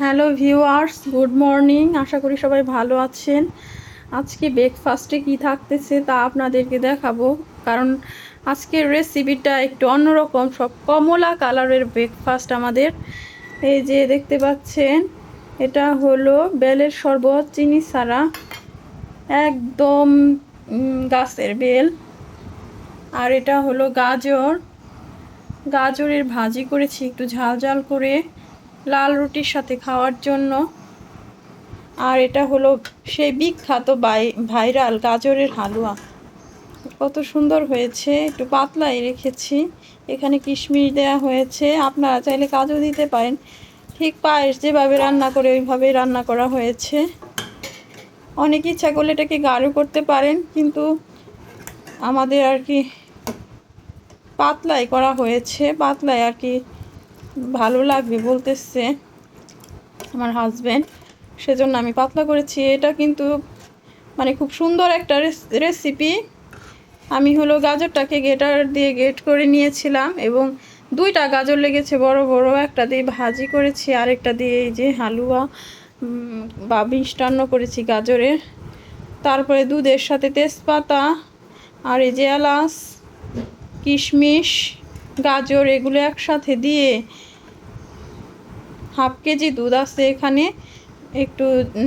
Hello viewers, good morning. আশা করি সবাই ভালো আছেন। আজকে ব্রেকফাস্টে কি থাকতেছে তা আপনাদেরকে দেখাবো। কারণ আজকের রেসিপিটা একটু অন্যরকম, সব কমলা কালারের ব্রেকফাস্ট আমাদের। এই যে দেখতে পাচ্ছেন, এটা হলো বেলের শরবত, চিনি ছাড়া। একদম গাছের বেল। আর এটা হলো গাজর। গাজরের ভাজি করেছি, একটু ঝাল ঝাল করে। লাল রুটির সাথে খাওয়ার জন্য। আর এটা হলো সেই বিখ্যাত বাই, ভাইরাল গাজরের হালুয়া। কত সুন্দর হয়েছে, একটু পাতলাই রেখেছি। এখানে কিশমিশ দেওয়া হয়েছে। আপনারা চাইলে কাজু দিতে পারেন। ঠিক পায়েস যেভাবে রান্না করে, ওইভাবেই রান্না করা হয়েছে। অনেক ইচ্ছা করলে এটাকে গাঢ় করতে পারেন, কিন্তু আমাদের আর কি পাতলাই করা হয়েছে। পাতলাই আর কি ভালো লাগবে বলতেছে আমার হাজব্যান্ড সেজন্য আমি পাতলা করেছি। এটা কিন্তু মানে খুব সুন্দর একটা রেসিপি আমি হলো গাজরটাকে গেটার দিয়ে গেট করে নিয়েছিলাম এবং দুইটা গাজর লেগেছে বড় বড়। একটা দিয়ে ভাজি করেছি, আরেকটা দিয়ে এই যে হালুয়া বা মিষ্টান্ন করেছি গাজরের তারপরে দুধের সাথে তেজপাতা আর এই যে এলাচ, কিশমিশ গাজর এগুলো একসাথে দিয়ে হাফ কেজি দুধ আছে এখানে। একটু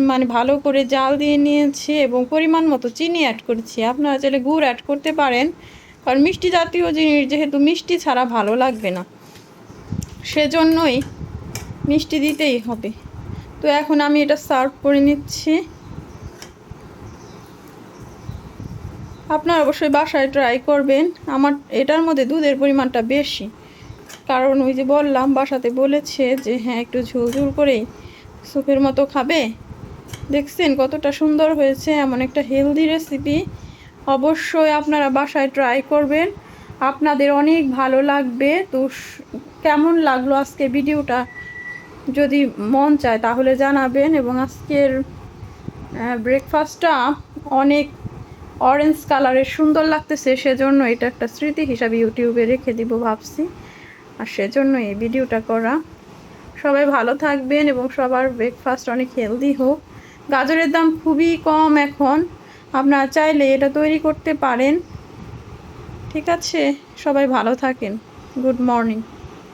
মানে ভালো করে জাল দিয়ে নিয়েছি এবং পরিমাণ মতো চিনি অ্যাড করেছি। আপনারা চাইলে গুড় অ্যাড করতে পারেন। কারণ মিষ্টি জাতীয় জিনিস যেহেতু মিষ্টি ছাড়া ভালো লাগবে না। সেজন্যই মিষ্টি দিতেই হবে। তো এখন আমি এটা সার্ভ করে নিচ্ছি। আপনারা অবশ্যই বাসায় ট্রাই করবেন। আমার, এটার মধ্যে দুধের পরিমাণটা বেশি। কারণ ওই যে বললাম, বাসাতে বলেছে যে হ্যাঁ একটু ঝোল ঝোল করেই স্যুপের মতো খাবে। দেখছেন কতটা সুন্দর হয়েছে, এমন একটা হেলদি রেসিপি অবশ্যই আপনারা বাসায় ট্রাই করবেন। আপনাদের অনেক ভালো লাগবে। তো কেমন লাগল আজকে ভিডিওটা? যদি মন চায় তাহলে জানাবেন। এবং আজকের ব্রেকফাস্টটা অনেক অরেঞ্জ কালারের সুন্দর লাগতেছে, সেজন্য এটা একটা স্মৃতি হিসাবে ইউটিউবে রেখে দিব ভাবছি। আর সেজন্য এই ভিডিওটা করা। সবাই ভালো থাকবেন এবং সবার ব্রেকফাস্ট অনেক হেলদি হোক। গাজরের দাম খুবই কম এখন। আপনারা চাইলে এটা তৈরি করতে পারেন। ঠিক আছে? সবাই ভালো থাকেন। Good morning